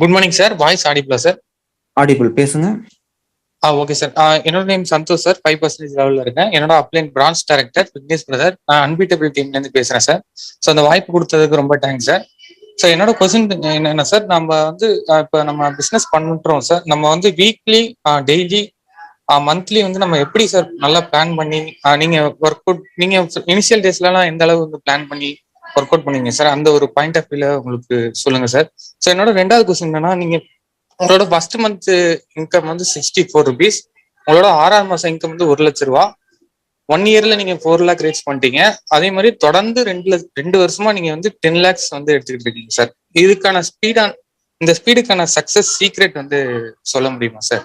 Good morning sir voice ஆடிபிளா sir audible பேசுங்க. ஆ ஓகே சார் என்னோட name Santhosh sir five percentage லெவலில் இருக்கேன். என்னோட அப்ளைன் பிரான்ச் டைரக்டர் விக்னேஷ் பிரதர் நான் அன்பீட்டபிள் டீம்லேருந்து பேசுகிறேன் சார் ஸோ அந்த வாய்ப்பு கொடுத்ததுக்கு ரொம்ப தேங்க்ஸ் சார் ஸோ என்னோட கொஸ்டின் என்னென்ன சார் நம்ம வந்து இப்போ நம்ம பிஸ்னஸ் பண்ணுறோம் சார் நம்ம வந்து வீக்லி டெய்லி மந்த்லி வந்து நம்ம எப்படி சார் நல்லா பிளான் பண்ணி நீங்கள் ஒர்க் அவுட் நீங்கள் இனிஷியல் டேஸ்லலாம் எந்த அளவு வந்து பிளான் பண்ணி ஒர்க் அவுட் பண்ணீங்க. சார் அந்த ஒரு பாயிண்ட் ஆஃப் வியூல உங்களுக்கு சொல்லுங்க சார் ஸோ என்னோட ரெண்டாவது கொஸ்டின் என்னன்னா நீங்க உங்களோட ஃபர்ஸ்ட் மந்த் இன்கம் வந்து சிக்ஸ்டி ஃபோர் ருபீஸ் உங்களோட ஆறாம் மாசம் இன்கம் வந்து ஒரு லட்ச ரூபா. ஒன் இயர்ல நீங்க ஃபோர் லேக் ரீச் பண்ணிட்டீங்க. அதே மாதிரி தொடர்ந்து ரெண்டு ரெண்டு வருஷமா நீங்க வந்து டென் லேக்ஸ் வந்து எடுத்துக்கிட்டு இருக்கீங்க சார் இதுக்கான ஸ்பீடான இந்த ஸ்பீடுக்கான சக்சஸ் சீக்ரெட் வந்து சொல்ல முடியுமா சார்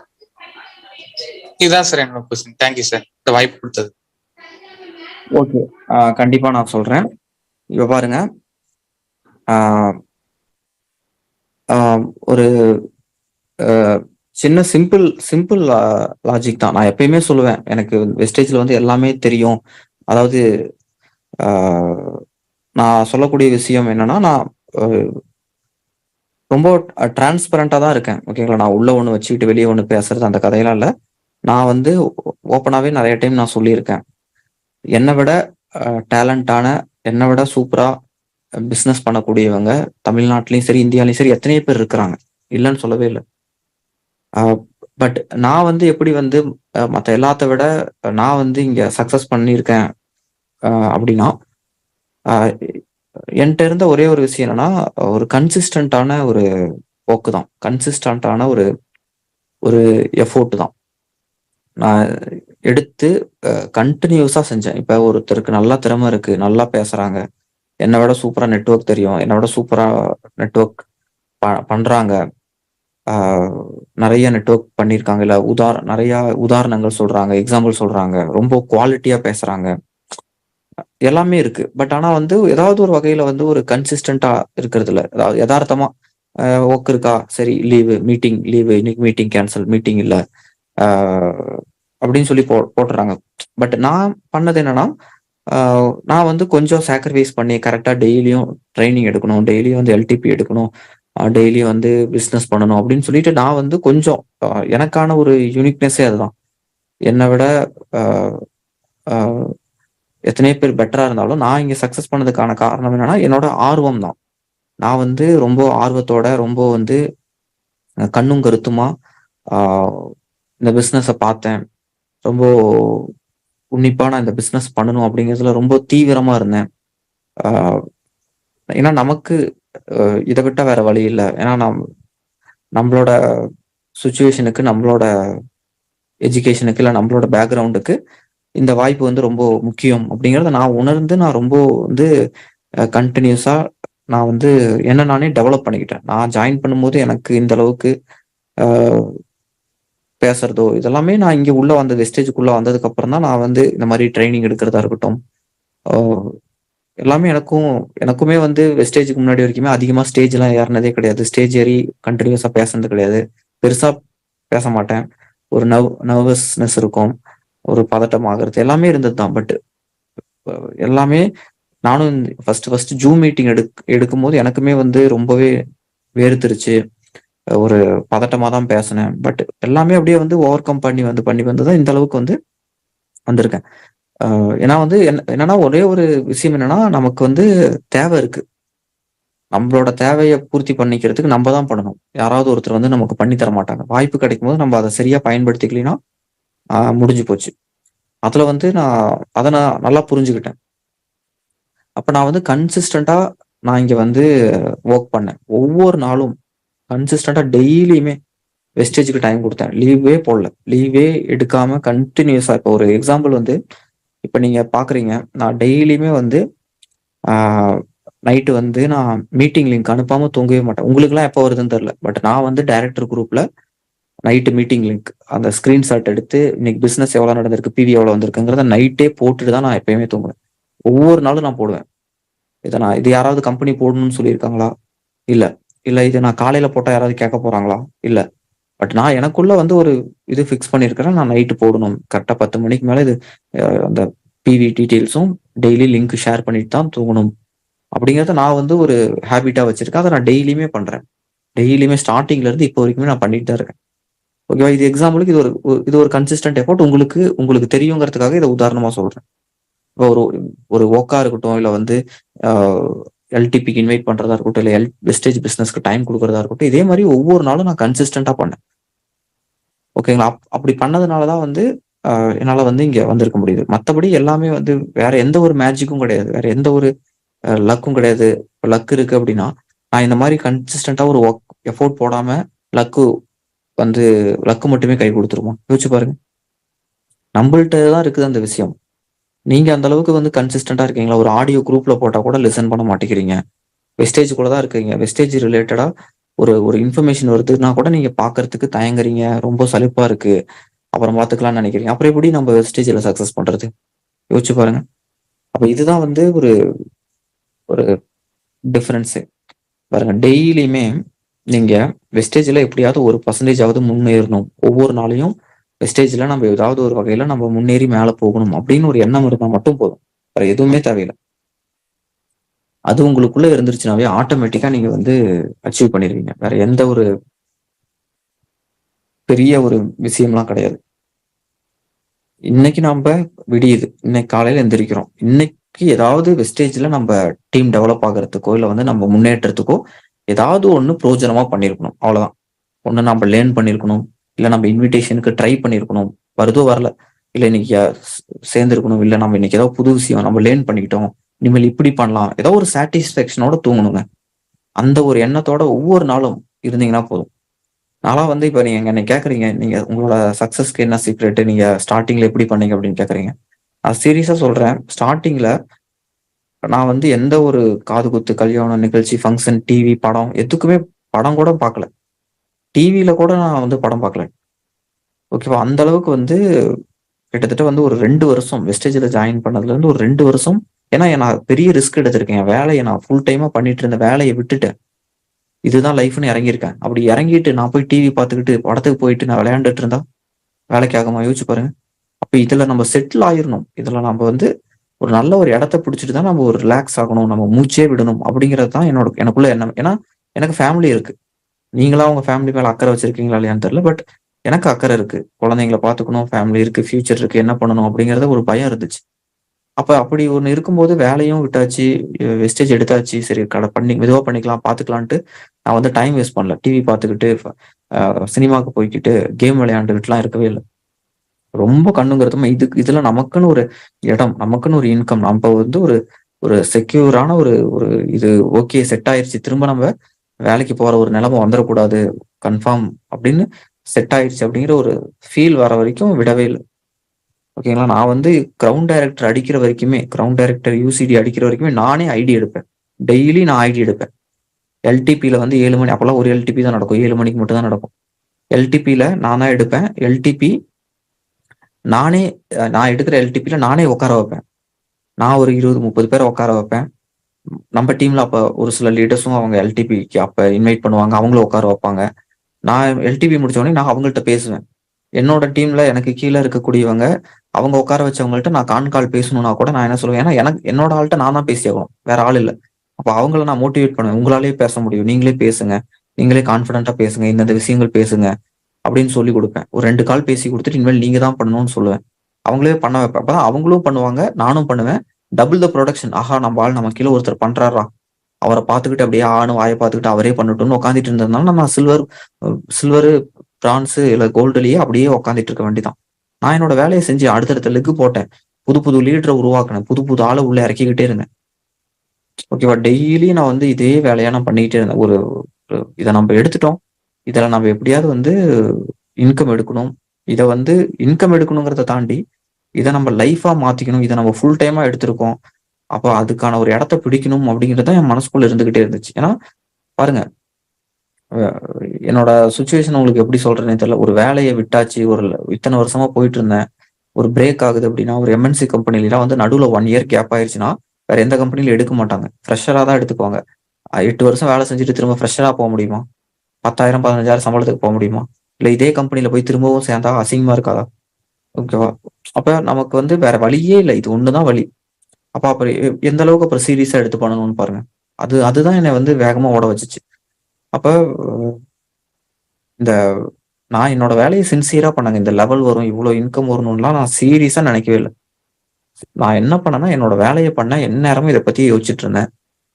இதுதான் சார் என்னோட கொஸ்டின் தேங்க்யூ சார் இந்த வாய்ப்பு கொடுத்தது ஓகே கண்டிப்பா நான் சொல்றேன். இப்ப பாருங்க. ஒரு சின்ன சிம்பிள் சிம்பிள் லாஜிக் தான். நான் எப்பயுமே சொல்லுவேன். எனக்கு வெஸ்டேஜ்ல வந்து எல்லாமே தெரியும். அதாவது நான் சொல்லக்கூடிய விஷயம் என்னன்னா நான் ரொம்ப டிரான்ஸ்பரண்டாக தான் இருக்கேன். ஓகேங்களா நான் உள்ள ஒன்று வச்சுக்கிட்டு வெளியே ஒன்று பேசுறது அந்த கதையெல்லாம் இல்லை. நான் வந்து ஓப்பனாகவே நிறைய டைம் நான் சொல்லியிருக்கேன். என்னை விட டேலண்டான என்னை விட சூப்பராக பிஸ்னஸ் பண்ணக்கூடியவங்க தமிழ்நாட்டிலையும் சரி இந்தியாலையும் சரி எத்தனையோ பேர் இருக்கிறாங்க. இல்லைன்னு சொல்லவே இல்லை. பட் நான் வந்து எப்படி வந்து மற்ற எல்லாத்த விட நான் வந்து இங்கே சக்சஸ் பண்ணியிருக்கேன் அப்படின்னா என்கிட்ட இருந்த ஒரே ஒரு விஷயம் என்னன்னா ஒரு கன்சிஸ்டண்டான ஒரு போக்கு தான் கன்சிஸ்டண்டான ஒரு ஒரு எஃபோர்ட் தான். நான் எடுத்து கண்டினியூஸா செஞ்சேன். இப்ப ஒருத்தருக்கு நல்லா திறமை இருக்கு நல்லா பேசுறாங்க. என்னை விட சூப்பரா நெட்ஒர்க் தெரியும். என்னை விட சூப்பரா நெட்ஒர்க் பண்றாங்க. நிறைய நெட்ஒர்க் பண்ணியிருக்காங்க இல்ல உதார நிறைய உதாரணங்கள் சொல்றாங்க எக்ஸாம்பிள் சொல்றாங்க. ரொம்ப குவாலிட்டியா பேசுறாங்க. எல்லாமே இருக்கு. பட் ஆனா வந்து ஏதாவது ஒரு வகையில வந்து ஒரு கன்சிஸ்டண்டா இருக்கிறது இல்ல அதாவது யதார்த்தமா ஒர்க் இருக்கா? சரி லீவு மீட்டிங் லீவு இன்னைக்கு மீட்டிங் கேன்சல் மீட்டிங் இல்ல. அப்படின்னு சொல்லி போ போட்டுறாங்க. பட் நான் பண்ணது என்னன்னா நான் வந்து கொஞ்சம் சாக்ரிஃபைஸ் பண்ணி கரெக்டாக டெய்லியும் ட்ரைனிங் எடுக்கணும் டெய்லியும் வந்து எல்டிபி எடுக்கணும் டெய்லியும் வந்து பிஸ்னஸ் பண்ணணும் அப்படின்னு சொல்லிட்டு நான் வந்து கொஞ்சம் எனக்கான ஒரு யூனிக்னஸே அதுதான். என்னை விட எத்தனையோ பேர் பெட்டராக இருந்தாலும் நான் இங்கே சக்ஸஸ் பண்ணதுக்கான காரணம் என்னன்னா என்னோட ஆர்வம் தான். நான் வந்து ரொம்ப ஆர்வத்தோட ரொம்ப வந்து கண்ணும் கருத்துமா இந்த பிஸ்னஸை பார்த்தேன். ரொம்ப உன்னிப்பா நான் இந்த பிஸ்னஸ் பண்ணணும் அப்படிங்கிறதுல ரொம்ப தீவிரமா இருந்தேன். ஏன்னா நமக்கு இதை விட்டா வேற வழி இல்லை. ஏன்னா நம் நம்மளோட சுச்சுவேஷனுக்கு நம்மளோட எஜுகேஷனுக்கு இல்லை நம்மளோட பேக்ரவுண்டுக்கு இந்த வாய்ப்பு வந்து ரொம்ப முக்கியம் அப்படிங்கிறத நான் உணர்ந்து நான் ரொம்ப வந்து கண்டினியூஸா நான் வந்து என்ன நானே டெவலப் பண்ணிக்கிட்டேன். நான் ஜாயின் பண்ணும்போது எனக்கு இந்த அளவுக்கு பேசுறதோ இதெல்லாமே நான் இங்க உள்ள வந்த வெஸ்டேஜுக்குள்ள வந்ததுக்கு அப்புறம் தான் நான் வந்து இந்த மாதிரி ட்ரைனிங் எடுக்கிறதா இருக்கட்டும். எல்லாமே எனக்கும் எனக்குமே வந்து வெஸ்டேஜுக்கு முன்னாடி வரைக்குமே அதிகமா ஸ்டேஜ் எல்லாம் ஏறினதே கிடையாது. ஸ்டேஜ் ஏறி கண்டினியூஸா பேசுனது கிடையாது. பெருசா பேச மாட்டேன். ஒரு நவ் நர்வஸ்னஸ் இருக்கும். ஒரு பதட்டம் ஆகிறது எல்லாமே இருந்தது தான். பட் எல்லாமே நானும் ஃபர்ஸ்ட் ஃபர்ஸ்ட் ஜூம் மீட்டிங் எடு எடுக்கும் போது எனக்குமே வந்து ரொம்பவே வேறுத்துருச்சு ஒரு பதட்டமா தான் பேசினேன். பட் எல்லாமே அப்படியே வந்து ஓவர் கம் பண்ணி வந்து பண்ணி வந்து தான் இந்த அளவுக்கு வந்து வந்திருக்கேன். ஏன்னா வந்து என்னன்னா ஒரே ஒரு விஷயம் என்னன்னா நமக்கு வந்து தேவை இருக்கு. நம்மளோட தேவையை பூர்த்தி பண்ணிக்கிறதுக்கு நம்ம தான் பண்ணணும். யாராவது ஒருத்தர் வந்து நமக்கு பண்ணி தர மாட்டாங்க. வாய்ப்பு கிடைக்கும் போது நம்ம அதை சரியா பயன்படுத்திக்கலாம் முடிஞ்சு போச்சு. அதுல வந்து நான் அதை நான் நல்லா புரிஞ்சுக்கிட்டேன். அப்ப நான் வந்து கன்சிஸ்டண்டா நான் இங்க வந்து ஒர்க் பண்ணேன். ஒவ்வொரு நாளும் கன்சிஸ்டண்டா டெய்லியுமே வெஸ்டேஜுக்கு டைம் கொடுத்தேன். லீவே போடல. லீவே எடுக்காம கண்டினியூஸா இப்போ ஒரு எக்ஸாம்பிள் வந்து இப்ப நீங்க பாக்குறீங்க நான் டெய்லியுமே வந்து நைட்டு வந்து நான் மீட்டிங் லிங்க் அனுப்பாம தூங்கவே மாட்டேன். உங்களுக்கு எல்லாம் எப்போ வருதுன்னு தெரியல. பட் நான் வந்து டைரக்டர் குரூப்ல நைட்டு மீட்டிங் லிங்க் அந்த ஸ்கிரீன்ஷாட் எடுத்து இன்னைக்கு பிசினஸ் எவ்வளவு நடந்திருக்கு பிவி எவ்வளவு வந்திருக்குங்கிறத நைட்டே போட்டுட்டு தான் நான் எப்பயுமே தூங்குவேன். ஒவ்வொரு நாளும் நான் போடுவேன். இதை நான் இது யாராவது கம்பெனி போடணும்னு சொல்லியிருக்காங்களா? இல்லை. இல்ல இது நான் காலையில போட்டா யாராவது கேட்க போறாங்களா? இல்ல. பட் நான் எனக்குள்ள வந்து ஒரு இது ஃபிக்ஸ் பண்ணிருக்கிறேன். நான் நைட்டு போடணும். கரெக்டா பத்து மணிக்கு மேல இது அந்த பிவி டீட்டெயில்ஸும் டெய்லி லிங்க் ஷேர் பண்ணிட்டு தான் தூங்கணும். அப்படிங்கிறத நான் வந்து ஒரு ஹேபிட்டா வச்சிருக்கேன். அதை நான் டெய்லியுமே பண்றேன். டெய்லியுமே ஸ்டார்டிங்ல இருந்து இப்போ வரைக்குமே நான் பண்ணிட்டு தான் இருக்கேன். ஓகேவா இது எக்ஸாம்பிளுக்கு இது ஒரு ஒரு- இது ஒரு கன்சிஸ்டன்ட் எஃபோர்ட் உங்களுக்கு உங்களுக்கு தெரியுங்கிறதுக்காக இதை உதாரணமா சொல்றேன். இப்போ ஒரு ஒரு ஓக்கா இருக்கட்டும் இல்லை வந்து எல்டிபிக்கு இன்வைட் பண்றதா இருக்கட்டும் இல்லை எல் வெஸ்டேஜ் பிசினஸ்க்கு டைம் கொடுக்கறதா இருக்கட்டும் இதே மாதிரி ஒவ்வொரு நாளும் நான் கன்சிஸ்டண்டா பண்ணேன். ஓகேங்களா அப்- அப்படி பண்ணதுனால தான் வந்து என்னால் என்னால வந்து இங்க வந்திருக்க முடியுது. மற்றபடி எல்லாமே வந்து வேற எந்த ஒரு மேஜிக்கும் கிடையாது. வேற எந்த ஒரு லக்கும் கிடையாது. லக் இருக்கு அப்படின்னா நான் இந்த மாதிரி கன்சிஸ்டண்டா ஒரு ஒர்க் எஃபோர்ட் போடாம லக்கு வந்து லக்கு மட்டுமே கை கொடுத்துருமா யோசிச்சு பாருங்க. நம்மள்ட்ட தான் இருக்குது அந்த விஷயம். நீங்க அந்த அளவுக்கு வந்து கன்சிஸ்டண்டா இருக்கீங்களா? ஒரு ஆடியோ குரூப்ல போட்டா கூட லிசன் பண்ண மாட்டேங்கிறீங்க. வெஸ்டேஜ் கூட தான் இருக்கீங்க. வெஸ்டேஜ் ரிலேட்டடா ஒரு ஒரு இன்ஃபர்மேஷன் வருதுன்னா கூட நீங்க பாக்குறதுக்கு தயங்குறீங்க. ரொம்ப சலிப்பா இருக்கு. அப்புறம் பார்த்துக்கலாம்னு நினைக்கிறீங்க. அப்புறம் எப்படி நம்ம வெஸ்டேஜ்ல சக்சஸ் பண்றது? யோசிச்சு பாருங்க. அப்ப இதுதான் வந்து ஒரு ஒரு டிஃபரன்ஸு பாருங்க. டெய்லியுமே நீங்க வெஸ்டேஜ்ல எப்படியாவது ஒரு பர்சன்டேஜ் முன்னேறணும். ஒவ்வொரு நாளையும் வெஸ்டேஜ்ல நம்ம ஏதாவது ஒரு வகையில நம்ம முன்னேறி மேல போகணும் அப்படின்னு ஒரு எண்ணம் இருந்தா மட்டும் போதும். வேற எதுவுமே தேவையில்லை. அது உங்களுக்குள்ள இருந்துருச்சுனாவே ஆட்டோமேட்டிக்கா நீங்க வந்து அச்சீவ் பண்ணிடுவீங்க வேற எந்த ஒரு பெரிய ஒரு விஷயம்லாம் கிடையாது. இன்னைக்கு நாம விடியுது. இன்னைக்கு காலையில எந்திரிக்கிறோம். இன்னைக்கு ஏதாவது வெஸ்டேஜ்ல நம்ம டீம் டெவலப் ஆகுறதுக்கோ இல்ல வந்து நம்ம முன்னேற்றத்துக்கோ ஏதாவது ஒண்ணு பிரோஜனமா பண்ணிருக்கணும். அவ்வளவுதான். ஒண்ணு நம்ம லேர்ன் பண்ணிருக்கணும். இல்ல நம்ம இன்விடேஷனுக்கு ட்ரை பண்ணிருக்கணும். வருதோ வரல. இல்ல இன்னைக்கு சேர்ந்துருக்கணும். இல்லை இல்ல நம்ம இன்னைக்கு ஏதாவது புது விஷயம் நம்ம லேர்ன் பண்ணிக்கிட்டோம். இனிமேல் இப்படி பண்ணலாம். ஏதோ ஒரு சாட்டிஸ்ஃபேக்ஷனோட தூங்கணுங்க. அந்த ஒரு எண்ணத்தோட ஒவ்வொரு நாளும் இருந்தீங்கன்னா போதும். நாளாக வந்து இப்ப நீங்க என்ன கேக்குறீங்க. நீங்க உங்களோட சக்சஸ்க்கு என்ன சீக்ரெட் நீங்க ஸ்டார்டிங்ல எப்படி பண்ணீங்க அப்படின்னு கேக்குறீங்க. நான் சீரியஸா சொல்றேன். ஸ்டார்டிங்ல நான் வந்து எந்த ஒரு காது குத்து கல்யாணம் நிகழ்ச்சி ஃபங்க்ஷன் டிவி படம் எதுக்குமே படம் கூட பார்க்கல. டிவியில கூட நான் வந்து படம் பார்க்கல. ஓகேவா அந்த அளவுக்கு வந்து கிட்டத்தட்ட வந்து ஒரு ரெண்டு வருஷம் வெஸ்டேஜில் ஜாயின் பண்ணதுல இருந்து ஒரு ரெண்டு வருஷம். ஏன்னா நான் பெரிய ரிஸ்க் எடுத்திருக்கேன். என் வேலையை நான் ஃபுல் டைமா பண்ணிட்டு இருந்த வேலையை விட்டுட்டேன். இதுதான் லைஃப்னு இறங்கியிருக்கேன். அப்படி இறங்கிட்டு நான் போய் டிவி பார்த்துக்கிட்டு படத்துக்கு போயிட்டு நான் விளையாண்டுட்டு இருந்தா வேலைக்கு யோசிச்சு பாருங்க. அப்ப இதுல நம்ம செட்டில் ஆயிரணும். இதுல நம்ம வந்து ஒரு நல்ல ஒரு இடத்த பிடிச்சிட்டு தான் நம்ம ஒரு ரிலாக்ஸ் ஆகணும். நம்ம மூச்சே விடணும். அப்படிங்கிறது தான் என்னோட எனக்குள்ள எண்ணம். ஏன்னா எனக்கு ஃபேமிலி இருக்கு. நீங்களா உங்க ஃபேமிலி மேல அக்கறை வச்சிருக்கீங்களா இல்லையான்னு தெரியல பட் எனக்கு அக்கறை இருக்கு. குழந்தைங்களை பார்த்துக்கணும் ஃபேமிலி இருக்கு ஃபியூச்சர் இருக்கு என்ன பண்ணணும் அப்படிங்கறத ஒரு பயம் இருந்துச்சு. அப்ப அப்படி ஒண்ணு இருக்கும்போது வேலையும் விட்டாச்சு வெஸ்டேஜ் எடுத்தாச்சு. சரி கடை பண்ணி மெதுவா பண்ணிக்கலாம் பாத்துக்கலான்ட்டு நான் வந்து டைம் வேஸ்ட் பண்ணல. டிவி பார்த்துக்கிட்டு சினிமாக்கு போய்க்கிட்டு கேம் விளையாண்டுக்கிட்டுலாம் இருக்கவே இல்லை. ரொம்ப கண்ணுங்கிறதுமா இதுக்கு இதுல நமக்குன்னு ஒரு இடம் நமக்குன்னு ஒரு இன்கம் நம்ம வந்து ஒரு ஒரு செக்யூரான ஒரு ஒரு இது ஓகே செட் ஆயிருச்சு. திரும்ப நம்ம வேலைக்கு போற ஒரு நிலைமை வந்துடக்கூடாது கன்ஃபார்ம் அப்படின்னு செட் ஆயிடுச்சு அப்படிங்கிற ஒரு ஃபீல் வர வரைக்கும் விடவே இல்லை. ஓகேங்களா நான் வந்து கிரவுண்ட் டைரக்டர் அடிக்கிற வரைக்குமே கிரவுண்ட் டைரக்டர் யூசிடி அடிக்கிற வரைக்குமே நானே ஐடி எடுப்பேன். டெய்லி நான் ஐடி எடுப்பேன். எல்டிபியில் வந்து ஏழு மணி அப்போல்லாம் ஒரு எல்டிபி தான் நடக்கும். ஏழு மணிக்கு மட்டும் தான் நடக்கும். எல்டிபியில் நான் தான் எடுப்பேன். எல்டிபி நானே நான் எடுக்கிற எல்டிபியில் நானே உட்கார வைப்பேன். நான் ஒரு இருபது முப்பது பேரை உட்கார வைப்பேன். நம்ம டீம்ல அப்ப ஒரு சில லீடர்ஸும் அவங்க எல்டிபிக்கு அப்ப இன்வைட் பண்ணுவாங்க. அவங்களும் உட்கார வைப்பாங்க. நான் எல்டிபி முடிச்ச உடனே நான் அவங்கள்ட்ட பேசுவேன். என்னோட டீம்ல எனக்கு கீழே இருக்கக்கூடியவங்க அவங்க உட்கார வச்சவங்கள்ட்ட நான் கான் கால் பேசணும்னா கூட நான் என்ன சொல்லுவேன்? ஏன்னா எனக்கு என்னோட ஆள்கிட்ட நான் தான் பேசி ஆகணும். வேற ஆள் இல்லை. அப்போ அவங்கள நான் மோட்டிவேட் பண்ணுவேன். உங்களாலேயே பேச முடியும். நீங்களே பேசுங்க. நீங்களே கான்ஃபிடென்ட்டா பேசுங்க. இந்தந்த விஷயங்கள் பேசுங்க. அப்படின்னு சொல்லி கொடுப்பேன். ஒரு ரெண்டு கால் பேசி கொடுத்துட்டு இனிமேல் நீங்க தான் பண்ணணும்னு சொல்லுவேன். அவங்களே பண்ண வைப்பேன் அப்பதான் அவங்களும் பண்ணுவாங்க. நானும் பண்ணுவேன். டபுள் த ப்ரொடக்ஷன் ஆஹா நம்ம ஆள் நம்ம கீழே ஒருத்தர் பண்றாரா? அவரை பார்த்துக்கிட்டு அப்படியே ஆணும் வாயை பார்த்துக்கிட்டு அவரே பண்ணட்டும்னு உட்காந்துட்டு இருந்ததுனால நம்ம சில்வர் சில்வரு பிரான்ஸு இல்லை கோல்டுலயே அப்படியே உட்காந்துட்டு இருக்க வேண்டியதான் நான் என்னோட வேலையை செஞ்சு அடுத்தடுத்த லெக்கு போட்டேன். புது புது லீடரை உருவாக்கினேன். புது புது ஆளை உள்ள இறக்கிக்கிட்டே இருந்தேன். ஓகேவா டெய்லி நான் வந்து இதே வேலையா நான் பண்ணிக்கிட்டே இருந்தேன். ஒரு இதை நம்ம எடுத்துட்டோம். இதில் நம்ம எப்படியாவது வந்து இன்கம் எடுக்கணும். இதை வந்து இன்கம் எடுக்கணுங்கிறத தாண்டி இதை நம்ம லைஃபா மாத்திக்கணும். இதை நம்ம ஃபுல் டைமா எடுத்திருக்கோம். அப்போ அதுக்கான ஒரு இடத்த பிடிக்கணும் அப்படிங்கிறது தான் என் மனசுக்குள்ள இருந்துகிட்டே இருந்துச்சு. ஏன்னா பாருங்க என்னோட சுச்சுவேஷன் உங்களுக்கு எப்படி சொல்றேன்னு தெரியல. ஒரு வேலையை விட்டாச்சு ஒரு இத்தனை வருஷமா போயிட்டு இருந்தேன். ஒரு பிரேக் ஆகுது அப்படின்னா ஒரு எம்என்சி கம்பெனிலாம் வந்து நடுவில் ஒன் இயர் கேப் ஆயிடுச்சுன்னா வேற எந்த கம்பெனிலும் எடுக்க மாட்டாங்க. ஃப்ரெஷராக தான் எடுத்துக்குவாங்க. எட்டு வருஷம் வேலை செஞ்சுட்டு திரும்ப ஃப்ரெஷராக போக முடியுமா? பத்தாயிரம் பதினஞ்சாயிரம் சம்பளத்துக்கு போக முடியுமா? இல்லை இதே கம்பெனியில் போய் திரும்பவும் சேர்ந்தா அசிங்கமா இருக்காதா? ஓகேவா அப்ப நமக்கு வந்து வேற வழியே இல்லை. இது ஒண்ணுதான் வழி. அப்ப அப்புறம் எ- எந்த அளவுக்கு அப்புறம் சீரியஸா எடுத்து பண்ணணும்னு பாருங்க. அது அதுதான் என்னை வந்து வேகமா ஓட வச்சுச்சு. அப்ப இந்த நான் என்னோட வேலையை சின்சியரா பண்ணாங்க. இந்த லெவல் வரும் இவ்வளவு இன்கம் வரணும்லாம் நான் சீரியஸா நினைக்கவே இல்லை. நான் என்ன பண்ணேன்னா என்னோட வேலையை பண்ண எந்நேரமும் இதை பத்தி யோசிச்சுட்டு இருந்தேன்.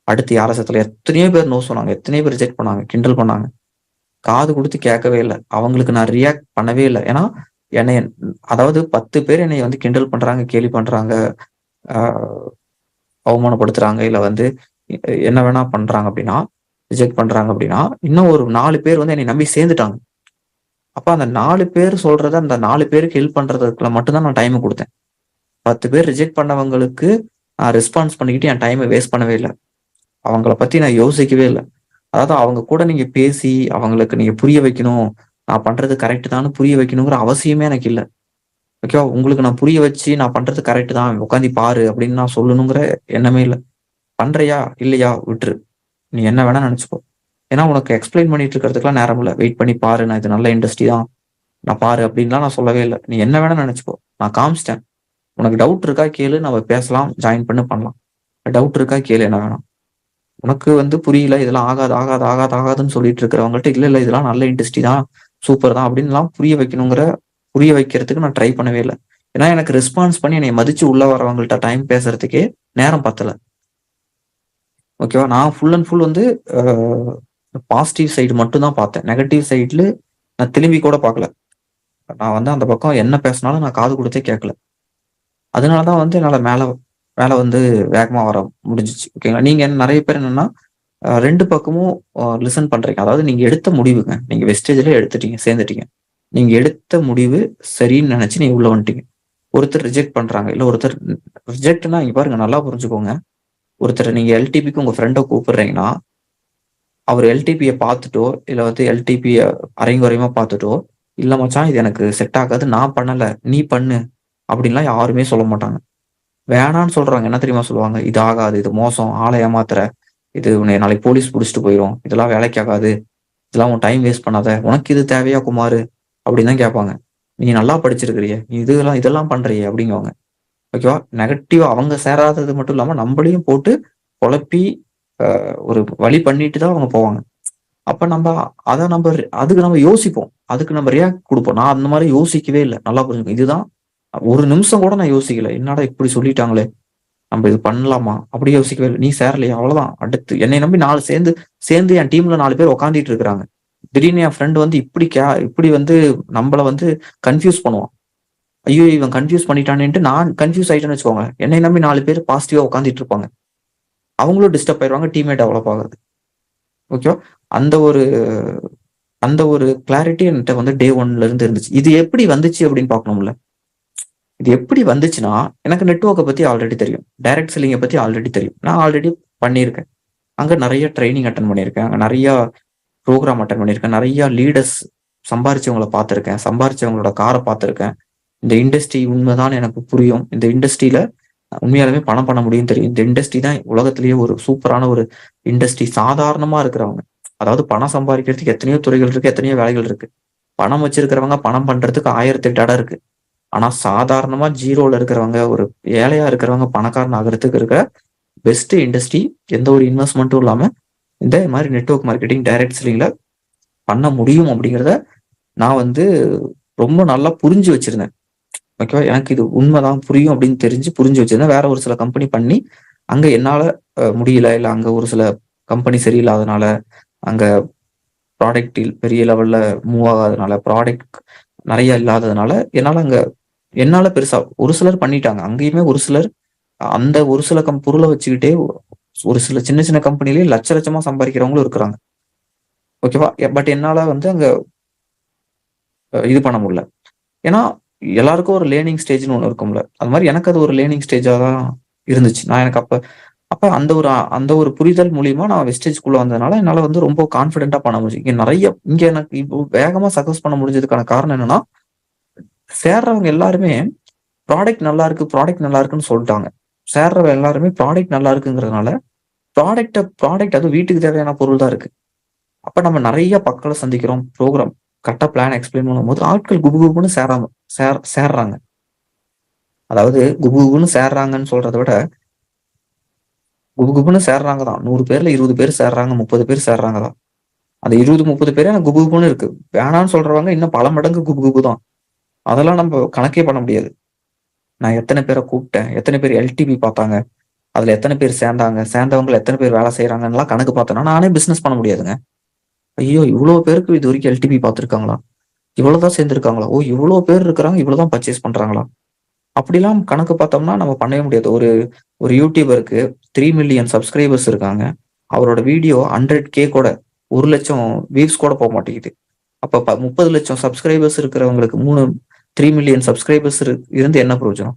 அடுத்து யார சத்துல எத்தனையோ பேர் நோ சொன்னாங்க. எத்தனையோ பேர் ரிஜெக்ட் பண்ணாங்க. கிண்டல் பண்ணாங்க. காது கொடுத்து கேட்கவே இல்லை. அவங்களுக்கு நான் ரியாக்ட் பண்ணவே இல்லை. ஏன்னா என்னை அதாவது பத்து பேர் என்னை வந்து கிண்டல் பண்றாங்க கேலி பண்றாங்க அவமானப்படுத்துறாங்க இல்லை வந்து என்ன வேணா பண்றாங்க அப்படின்னா ரிஜெக்ட் பண்றாங்க அப்படின்னா இன்னும் ஒரு நாலு பேர் வந்து என்னை நம்பி சேர்ந்துட்டாங்க. அப்போ அந்த நாலு பேர் சொல்றத அந்த நாலு பேருக்கு ஹெல்ப் பண்றதுக்குள்ள மட்டும்தான் நான் டைம் கொடுத்தேன். பத்து பேர் ரிஜெக்ட் பண்ணவங்களுக்கு நான் ரெஸ்பான்ஸ் பண்ணிக்கிட்டு என் டைமை வேஸ்ட் பண்ணவே இல்லை. அவங்கள பத்தி நான் யோசிக்கவே இல்லை. அதாவது அவங்க கூட நீங்க பேசி அவங்களுக்கு நீங்க புரிய வைக்கணும் நான் பண்றது கரெக்ட் தான் புரிய வைக்கணுங்கிற அவசியமே எனக்கு இல்லை. ஓகேவா உங்களுக்கு நான் புரிய வச்சு நான் பண்றது கரெக்ட் தான். உட்காந்து பாரு அப்படின்னு நான் சொல்லணுங்கிற எண்ணமே இல்லை. பண்றியா? இல்லையா? விட்டுரு. நீ என்ன வேணா நினைச்சுக்கோ. ஏன்னா உனக்கு எக்ஸ்பிளைன் பண்ணிட்டு இருக்கிறதுக்குலாம் நேரம் இல்லை. வெயிட் பண்ணி பாரு. நான் இது நல்ல இண்டஸ்ட்ரி தான். நான் பாரு அப்படின்லாம் நான் சொல்லவே இல்லை. நீ என்ன வேணா நினைச்சுக்கோ. நான் காமிச்சிட்டேன். உனக்கு டவுட் இருக்கா? கேளு. நம்ம பேசலாம். ஜாயின் பண்ணி பண்ணலாம். டவுட் இருக்கா? கேளு. என்ன வேணாம் உனக்கு வந்து புரியல. இதெல்லாம் ஆகாது ஆகாது ஆகாது ஆகாதுன்னு சொல்லிட்டு இருக்கிறவங்கள்ட்ட இல்லை இல்லை இதெல்லாம் நல்ல இண்டஸ்ட்ரி தான். சூப்பர் தான் அப்படின்லாம் புரிய வைக்கணுங்கிற புரிய வைக்கிறதுக்கு நான் ட்ரை பண்ணவே இல்லை. ஏன்னா எனக்கு ரெஸ்பான்ஸ் பண்ணி என்னை மதிச்சு உள்ள வரவங்கள்ட்ட டைம் பேசுறதுக்கே நேரம் பத்தல. ஓகேவா நான் ஃபுல் அண்ட் ஃபுல் வந்து பாசிட்டிவ் சைடு மட்டும் தான் பார்த்தேன். நெகட்டிவ் சைடில் நான் திரும்பி கூட பார்க்கல. நான் வந்து அந்த பக்கம் என்ன பேசினாலும் நான் காது கொடுத்தே கேட்கல. அதனால தான் வந்து என்னால் மேலே மேலே வந்து வேகமாக வர முடிஞ்சிச்சு. ஓகேங்களா நீங்கள் என்ன- நிறைய பேர் என்னென்னா ரெண்டு பக்கமும் லிசன் பண்றீங்க. அதாவது நீங்க எடுத்த முடிவுங்க. நீங்க வெஸ்டேஜ்ல எடுத்துட்டீங்க சேர்ந்துட்டீங்க. நீங்க எடுத்த முடிவு சரின்னு நினைச்சு நீங்க உள்ள வந்துட்டீங்க. ஒருத்தர் ரிஜெக்ட் பண்றாங்க. இல்ல ஒருத்தர் ரிஜெக்ட்னா இங்க பாருங்க நல்லா புரிஞ்சுக்கோங்க. ஒருத்தர் நீங்க எல்டிபிக்கு உங்க ஃப்ரெண்டை கூப்பிடுறீங்கன்னா அவர் எல்டிபியை பார்த்துட்டோ இல்ல வந்து எல்டிபியை அரைங்குறையமா பார்த்துட்டோ இல்ல மச்சான் இது எனக்கு செட் ஆகாது நான் பண்ணல நீ பண்ணு அப்படின்லாம் யாருமே சொல்ல மாட்டாங்க. வேணான்னு சொல்றாங்க. என்ன தெரியுமா சொல்லுவாங்க? இது ஆகாது இது மோசம் ஆளை ஏமாத்துற. இது உன்னை நாளைக்கு போலீஸ் பிடிச்சிட்டு போயிடும் இதெல்லாம் வேலைக்கு ஆகாது இதெல்லாம் உன் டைம் வேஸ்ட் பண்ணாத. உனக்கு இது தேவையா குமார்? அப்படின்னு தான் கேட்பாங்க. நீ நல்லா படிச்சிருக்கிறிய. நீ இதெல்லாம் இதெல்லாம் பண்றிய அப்படிங்குவாங்க. ஓகேவா? நெகட்டிவ் அவங்க சேராதது மட்டும் இல்லாம நம்மளையும் போட்டு குழப்பி ஒரு வழி பண்ணிட்டு தான் அவங்க போவாங்க. அப்ப நம்ம அதை நம்ம அதுக்கு நம்ம யோசிப்போம். அதுக்கு நம்ம ரியாக்ட் கொடுப்போம். நான் அந்த மாதிரி யோசிக்கவே இல்லை. நல்லா புரிஞ்சுக்கோ. இதுதான் ஒரு நிமிஷம் கூட நான் யோசிக்கல. என்னடா இப்படி சொல்லிட்டாங்களே? நம்ம இது பண்ணலாமா? அப்படி யோசிக்கவே இல்லை. நீ சேரலையா அவ்வளவுதான். அடுத்து என்னை நம்பி நாலு சேர்ந்து சேர்ந்து என் டீம்ல நாலு பேர் உக்காந்துட்டு இருக்கிறாங்க. திடீர்னு என் ஃப்ரெண்ட் வந்து இப்படி கே இப்படி வந்து நம்மள வந்து கன்ஃபியூஸ் பண்ணுவான். ஐயோ இவன் கன்ஃபியூஸ் பண்ணிட்டானேன்ட்டு நான் கன்ஃபியூஸ் ஆயிட்டேன்னு வச்சுக்கோங்க என்னை நம்பி நாலு பேர் பாசிட்டிவா உட்காந்துட்டு இருப்பாங்க. அவங்களும் டிஸ்டர்ப் ஆயிடுவாங்க டீம்மேட் டெவலப் ஆகுது ஓகேவா அந்த ஒரு அந்த ஒரு கிளாரிட்டி என்கிட்ட வந்து டே ஒன்ல இருந்து இருந்துச்சு. இது எப்படி வந்துச்சு அப்படின்னு பார்க்கணும்ல? இது எப்படி வந்துச்சுன்னா எனக்கு நெட்ஒர்க்கை பத்தி ஆல்ரெடி தெரியும். டைரக்ட் செல்லிங்கை பத்தி ஆல்ரெடி தெரியும். நான் ஆல்ரெடி பண்ணியிருக்கேன். அங்க நிறைய ட்ரைனிங் அட்டன் பண்ணியிருக்கேன். அங்க நிறைய ப்ரோக்ராம் அட்டன் பண்ணியிருக்கேன். நிறைய லீடர்ஸ் சம்பாரிச்சவங்களை பார்த்துருக்கேன். சம்பாரிச்சவங்களோட காரை பார்த்துருக்கேன். இந்த இண்டஸ்ட்ரி உண்மைதான் எனக்கு புரியும். இந்த இண்டஸ்ட்ரியில உண்மையாலுமே பணம் பண்ண முடியும் தெரியும். இந்த இண்டஸ்ட்ரி தான் உலகத்திலேயே ஒரு சூப்பரான ஒரு இண்டஸ்ட்ரி சாதாரணமா இருக்கிறவங்க. அதாவது பணம் சம்பாதிக்கிறதுக்கு எத்தனையோ துறைகள் இருக்கு எத்தனையோ வேலைகள் இருக்கு. பணம் வச்சிருக்கிறவங்க பணம் பண்றதுக்கு ஆயிரத்தி எட்டு இடம் இருக்கு. ஆனா சாதாரணமா ஜீரோல இருக்கிறவங்க ஒரு ஏழையா இருக்கிறவங்க பணக்காரன் ஆகிறதுக்கு இருக்கிற பெஸ்ட் இண்டஸ்ட்ரி எந்த ஒரு இன்வெஸ்ட்மெண்ட்டும் இல்லாம இந்த மாதிரி நெட்வொர்க் மார்க்கெட்டிங் டைரக்ட் செல்லிங்ல பண்ண முடியும் அப்படிங்கிறத நான் வந்து ரொம்ப நல்லா புரிஞ்சு வச்சிருந்தேன். ஓகேவா எனக்கு இது உண்மைதான் புரியும் அப்படின்னு தெரிஞ்சு புரிஞ்சு வச்சிருந்தேன். வேற ஒரு சில கம்பெனி பண்ணி அங்க என்னால முடியல. இல்ல அங்க ஒரு சில கம்பெனி சரியில்லாதனால அங்க ப்ராடக்ட் பெரிய லெவல்ல மூவ் ஆகாதனால ப்ராடக்ட் நிறைய இல்லாததுனால என்னால அங்க என்னால பெருசா ஒரு சிலர் பண்ணிட்டாங்க. அங்கேயுமே ஒரு சிலர் அந்த ஒரு சில கம் பொருளை வச்சுக்கிட்டே ஒரு சில சின்ன சின்ன கம்பெனிலேயே லட்ச லட்சமா சம்பாதிக்கிறவங்களும் இருக்கிறாங்க. ஓகேவா? பட் என்னால வந்து அங்க இது பண்ண முடியல. ஏன்னா எல்லாருக்கும் ஒரு லேர்னிங் ஸ்டேஜ்னு ஒன்று இருக்கும்ல. அது மாதிரி எனக்கு அது ஒரு லேர்னிங் ஸ்டேஜாக தான் இருந்துச்சு. நான் எனக்கு அப்ப அப்ப அந்த ஒரு அந்த ஒரு புரிதல் மூலியமா நான் வெஸ்டேஜ்குள்ள வந்ததுனால என்னால வந்து ரொம்ப கான்பிடென்ட்டா பண்ண முடிஞ்சு இங்க நிறைய இங்க எனக்கு இப்போ வேகமா சக்சஸ் பண்ண முடிஞ்சதுக்கான காரணம் என்னன்னா சேர்றவங்க எல்லாருமே ப்ராடக்ட் நல்லா இருக்கு ப்ராடக்ட் நல்லா இருக்குன்னு சொல்லிட்டாங்க. சேர்றவங்க எல்லாருமே ப்ராடக்ட் நல்லா இருக்குங்கிறதுனால ப்ராடக்ட ப்ராடக்ட் அது வீட்டுக்கு தேவையான பொருள் தான் இருக்கு. அப்ப நம்ம நிறைய பக்களை சந்திக்கிறோம் ப்ரோக்ராம் கரெக்டா பிளான் எக்ஸ்பிளைன் பண்ணும்போது ஆட்கள் குபு குபுன்னு சேராம சேர் சேர்றாங்க. அதாவது குபு குபுன்னு சேர்றாங்கன்னு சொல்றதை விட குபு குபுன்னு சேர்றாங்க தான் நூறு பேர்ல இருபது பேர் சேர்றாங்க முப்பது பேர் சேர்றாங்க தான் அந்த இருபது முப்பது பேரே எனக்கு குபு குபுன்னு இருக்கு. வேணான்னு சொல்றவங்க இன்னும் பல மடங்கு குபு குபு தான் அதெல்லாம் நம்ம கணக்கே பண்ண முடியாது. நான் எத்தனை பேரை கூப்பிட்டேன் எத்தனை பேர் எல்டிபி பார்த்தாங்க அதுல எத்தனை பேர் சேர்ந்தாங்க சேர்ந்தவங்க எத்தனை பேர் வேலை செய்யறாங்கன்னா கணக்கு பார்த்தேன்னா நானே பிசினஸ் பண்ண முடியாதுங்க. ஐயோ இவ்வளவு பேருக்கு இது வரைக்கும் எல்டிபி பார்த்துருக்காங்களா? இவ்வளவுதான் சேர்ந்துருக்காங்களா? ஓ இவ்வளவு பேர் இருக்கிறாங்க இவ்வளவுதான் பர்ச்சேஸ் பண்றாங்களா? அப்படிலாம் கணக்கு பார்த்தோம்னா நம்ம பண்ணவே முடியாது. ஒரு ஒரு யூடியூபருக்கு த்ரீ மில்லியன் சப்ஸ்கிரைபர்ஸ் இருக்காங்க. அவரோட வீடியோ ஹண்ட்ரட் கே கூட ஒரு லட்சம் வியூஸ் கூட போக மாட்டேங்குது. அப்போ ப- முப்பது லட்சம் சப்ஸ்கிரைபர்ஸ் இருக்கிறவங்களுக்கு மூணு த்ரீ மில்லியன் சப்ஸ்கிரைபர்ஸ் இருந்து என்ன பிரயோஜனம்?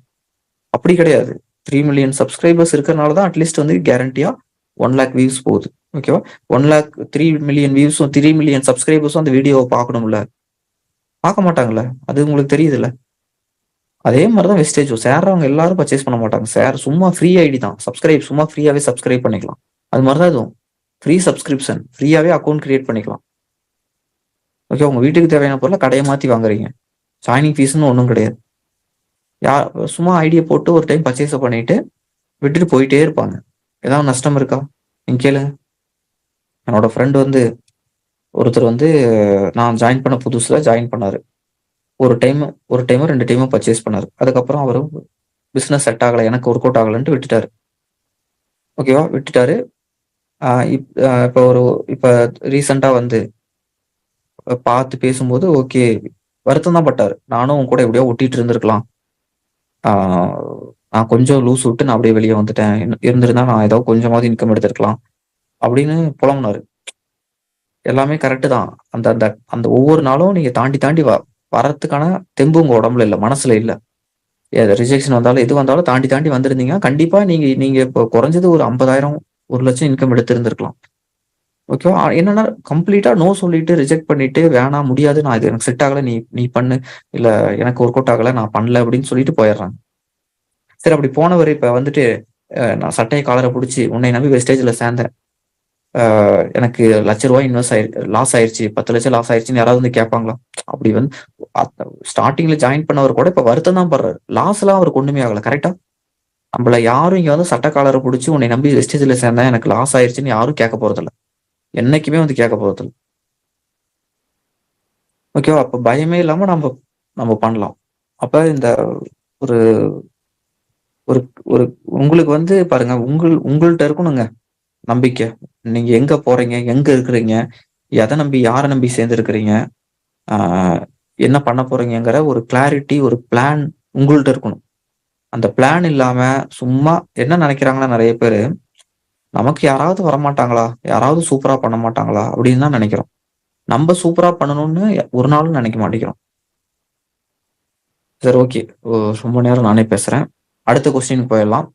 அப்படி கிடையாது. த்ரீ மில்லியன் சப்ஸ்கிரைபர்ஸ் இருக்கிறனால தான் அட்லீஸ்ட் வந்து கேரண்டியா ஒன் லேக் வியூஸ் போகுது. ஓகேவா ஒன் லேக் த்ரீ மில்லியன் வியூஸும் த்ரீ மில்லியன் சப்ஸ்கிரைபர்ஸும் அந்த வீடியோவை பார்க்கணும்ல? பார்க்க மாட்டாங்கல்ல? அது உங்களுக்கு தெரியுதுல்ல? அதே மாதிரி தான் வெஸ்டேஜ் சேர்றவங்க எல்லாரும் பர்ச்சேஸ் பண்ண மாட்டாங்க. சேர் சும்மா ஃப்ரீ ஐடி தான். சப்ஸ்கிரைப் சும்மா ஃப்ரீயாவே சப்ஸ்கிரைப் பண்ணிக்கலாம். அது மாதிரி தான் இதுவும் ஃப்ரீ சப்ஸ்கிரிப்ஷன் ஃப்ரீயாவே அக்கௌண்ட் கிரியேட் பண்ணிக்கலாம். ஓகே உங்க வீட்டுக்கு தேவையான பொருளை கடையை மாத்தி வாங்குறீங்க. ஜாயினிங் ஃபீஸ்னு ஒன்றும் கிடையாது. யார் சும்மா ஐடியை போட்டு ஒரு டைம் பர்ச்சேஸ் பண்ணிட்டு விட்டுட்டு போயிட்டே இருப்பாங்க. ஏதாவது நஷ்டம் இருக்கா? நீங்க கேளுங்க. என்னோட ஃப்ரெண்ட் வந்து ஒருத்தர் வந்து நான் ஜாயின் பண்ண புதுசுல ஜாயின் பண்ணாரு. ஒரு டைம் ஒரு டைமோ ரெண்டு டைமோ பர்ச்சேஸ் பண்ணாரு. அதுக்கப்புறம் அவர் பிஸ்னஸ் செட் ஆகலை. எனக்கு ஒர்க் அவுட் ஆகலைன்ட்டு விட்டுட்டாரு. ஓகேவா விட்டுட்டாரு. இப்- இப்போ ஒரு இப்போ ரீசெண்டா வந்து பார்த்து பேசும்போது ஓகே வருத்தம் தான் பட்டார். நானும் உன் கூட எப்படியோ ஒட்டிட்டு இருந்திருக்கலாம். நான் கொஞ்சம் லூஸ் விட்டு நான் அப்படியே வெளியே வந்துட்டேன். இருந்திருந்தா நான் ஏதோ கொஞ்சமாவது இன்கம் எடுத்திருக்கலாம். அப்படின்னு புலம்புனாரு. எல்லாமே கரெக்டு தான். அந்த அந்த அந்த ஒவ்வொரு நாளும் நீங்க தாண்டி தாண்டி வா. வரத்துக்கான தெம்பு உங்க உடம்புல இல்லை மனசுல இல்ல. ரிஜெக்ஷன் வந்தாலும் எது வந்தாலும் தாண்டி தாண்டி வந்திருந்தீங்கன்னா கண்டிப்பா நீங்க நீங்க இப்போ குறைஞ்சது ஒரு ஐம்பதாயிரம் ஒரு லட்சம் இன்கம் எடுத்திருந்திருக்கலாம். ஓகேவா என்னன்னா கம்ப்ளீட்டா நோ சொல்லிட்டு ரிஜெக்ட் பண்ணிட்டு வேணாம் முடியாது நான் இது எனக்கு செட் ஆகல நீ நீ பண்ணு. இல்ல எனக்கு ஒர்க் அவுட் ஆகல நான் பண்ணல அப்படின்னு சொல்லிட்டு போயிடுறாங்க. சரி அப்படி போனவர் இப்ப வந்துட்டு நான் சட்டையை காலரை பிடிச்சி உன்னை நம்பி வெஸ்டேஜ்ல சேர்ந்தேன். எனக்கு லட்ச ரூபாய் இன்வெஸ்ட் ஆயிரு லாஸ் ஆயிருச்சு பத்து லட்சம் லாஸ் ஆயிருச்சுன்னு யாராவது வந்து கேட்பாங்களா? அப்படி வந்து ஸ்டார்டிங்ல ஜாயின் பண்ணவர் கூட இப்ப வருத்தம் தான் படுறாரு. லாஸ் எல்லாம் அவருக்கு ஒண்ணுமே ஆகல கரெக்டா நம்மள யாரும் இங்க வந்து சட்டக்காலரை பிடிச்சி உன்னை நம்பி வெஸ்டேஜ்ல சேர்ந்தா எனக்கு லாஸ் ஆயிருச்சுன்னு யாரும் கேட்க போறதில்ல. என்னைக்குமே வந்து கேட்க போறதில்ல. ஓகேவா அப்ப பயமே இல்லாம நம்ம நம்ம பண்ணலாம். அப்ப இந்த ஒரு ஒரு ஒரு உங்களுக்கு வந்து பாருங்க உங்கள் உங்கள்கிட்ட இருக்கணுங்க. நம்பிக்கை. நீங்க எங்க போறீங்க? எங்க இருக்கிறீங்க? எதை நம்பி யாரை நம்பி சேர்ந்துருக்கிறீங்க? ஆஹ் என்ன பண்ண போறீங்கங்கிற ஒரு கிளாரிட்டி ஒரு பிளான் உங்கள்கிட்ட இருக்கணும். அந்த பிளான் இல்லாம சும்மா என்ன நினைக்கிறாங்கன்னா நிறைய பேரு நமக்கு யாராவது வரமாட்டாங்களா? யாராவது சூப்பரா பண்ண மாட்டாங்களா? அப்படின்னு தான் நினைக்கிறோம். நம்ம சூப்பரா பண்ணணும்னு ஒரு நாளும் நினைக்க மாட்டேங்கிறோம். சரி ஓகே ரொம்ப நேரம் நானே பேசுறேன். அடுத்த கொஸ்டின் போயிடலாம்.